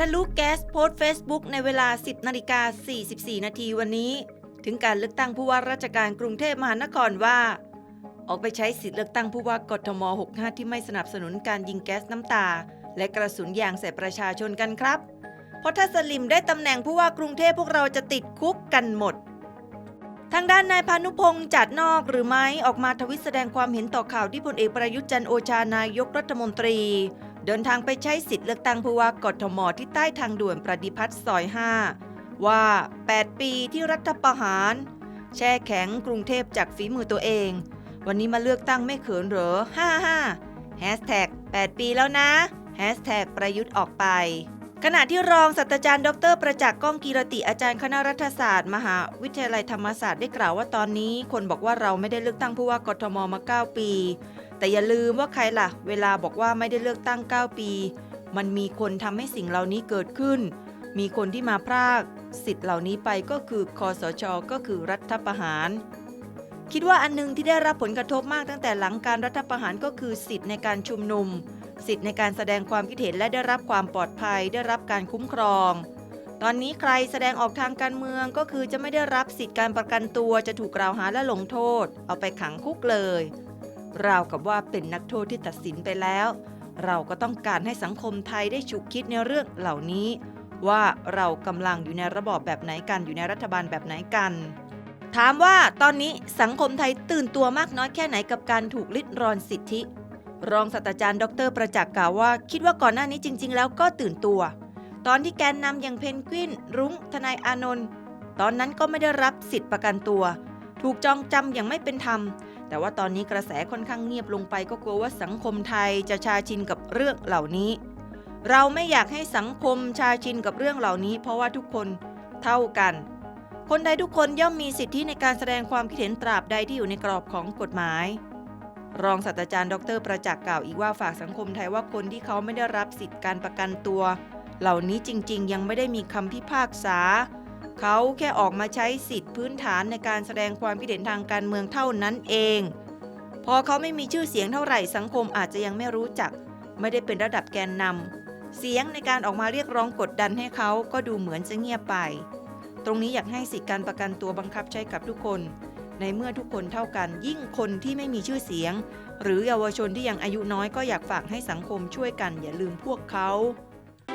ทะลุแก๊สโพสต์ Facebook ในเวลา 10นาฬิกา44 นาทีวันนี้ ถึงการเลือกตั้งผู้ว่าราชการกรุงเทพมหานครว่า ออกไปใช้สิทธิเลือกตั้งผู้ว่ากทม 65 ที่ไม่สนับสนุนการยิงแก๊สน้ำตา และกระสุนยางใส่ประชาชนกันครับ เพราะถ้าสลิมได้ตำแหน่งผู้ว่ากรุงเทพพวกเราจะติดคุกกันหมดทางด้านนายพานุพงษ์จัดนอกหรือไม่ออกมาทวิตแสดงความเห็นต่อข่าวที่พลเอกประยุทธ์จันโอชานายกรัฐมนตรี เดินทางไปใช้สิทธิ์เลือกตั้งผู้ว่ากทมที่ใต้ทางด่วนประดิพัฒน์ซอย 5 ว่า 8 ปีที่รัฐประหาร แช่แข็งกรุงเทพจากฝีมือตัวเอง วันนี้มาเลือกตั้งไม่เขินเหรอ 55แฮชแท็ก8ปีแล้วนะแฮชแท็กประยุทธ์ออกไป ขณะที่รองศาสตราจารย์ดร ประจักษ์ก้องกีรติอาจารย์คณะรัฐศาสตร์ มหาวิทยาลัยธรรมศาสตร์ได้กล่าวว่าตอนนี้ คนบอกว่าเราไม่ได้เลือกตั้งผู้ว่ากทมมา 9 ปี แต่อย่าลืมว่าใครล่ะ เวลาบอกว่าไม่ได้เลือกตั้ง 9 ปี มันมีคนทำให้สิ่งเหล่านี้เกิดขึ้น มีคนที่มาพรากสิทธิ์เหล่านี้ไปก็คือคอสช ก็คือรัฐประหาร คิดว่าอันหนึงที่ได้รับผลกระทบมากตั้งแต่หลังการรัฐประหารก็คือสิทธิ์ในการชุมนุม สิทธิ์ในการแสดงความคิดเห็นและได้รับความปลอดภัย ได้รับการคุ้มครอง ตอนนี้ใครแสดงออกทางการเมืองก็คือจะไม่ได้รับสิทธิ์การประกันตัวจะถูกกล่าวหาและลงโทษ เอาไปขังคุกเลย ราวกับว่าเป็นนักโทษที่ตัดสินไปแล้ว เราก็ต้องการให้สังคมไทยได้ฉุกคิดในเรื่องเหล่านี้ ว่าเรากำลังอยู่ในระบอบแบบไหนกันอยู่ในรัฐบาลแบบไหนกัน ถามว่าตอนนี้สังคมไทยตื่นตัวมากน้อยแค่ไหนกับการถูกลิดรอนสิทธิ รองศาสตราจารย์ดรประจักษ์กล่าวว่า คิดว่าก่อนหน้านี้จริง ๆ แล้วก็ตื่นตัว ตอนที่แกนนำอย่างเพนกวิน รุ้งทนายอานนท์ตอนนั้นก็ไม่ได้รับสิทธิประกันตัว ถูกจองจำอย่างไม่เป็นธรรม แต่ว่าตอนนี้กระแสค่อนข้างเงียบลงไปก็กลัวว่าสังคมไทยจะชาชินกับเรื่องเหล่านี้ เราไม่อยากให้สังคมชาชินกับเรื่องเหล่านี้ เพราะว่าทุกคนเท่ากัน คนใดทุกคนย่อมมีสิทธิในการแสดงความคิดเห็นตราบใดที่อยู่ในกรอบของกฎหมาย รองศาสตราจารย์ดรประจักษ์กล่าวอีกว่าฝากสังคมไทยว่าคนที่เขาไม่ได้รับสิทธิการประกันตัว เหล่านี้จริง ๆ ยังไม่ได้มีคำพิพากษา เขาแค่ออกมาใช้สิทธิพื้นฐานในการแสดงความคิดเห็นทางการเมืองเท่านั้นเอง พอเขาไม่มีชื่อเสียงเท่าไหร่สังคมอาจจะยังไม่รู้จัก ไม่ได้เป็นระดับแกนนำเสียงในการออกมาเรียกร้องกดดันให้เขาก็ดูเหมือนจะเงียบไป ตรงนี้อยากให้สิทธิการประกันตัวบังคับใช้กับทุกคน ในเมื่อทุกคนเท่ากัน ยิ่งคนที่ไม่มีชื่อเสียง หรือเยาวชนที่ยังอายุน้อยก็อยากฝากให้สังคมช่วยกัน อย่าลืมพวกเขา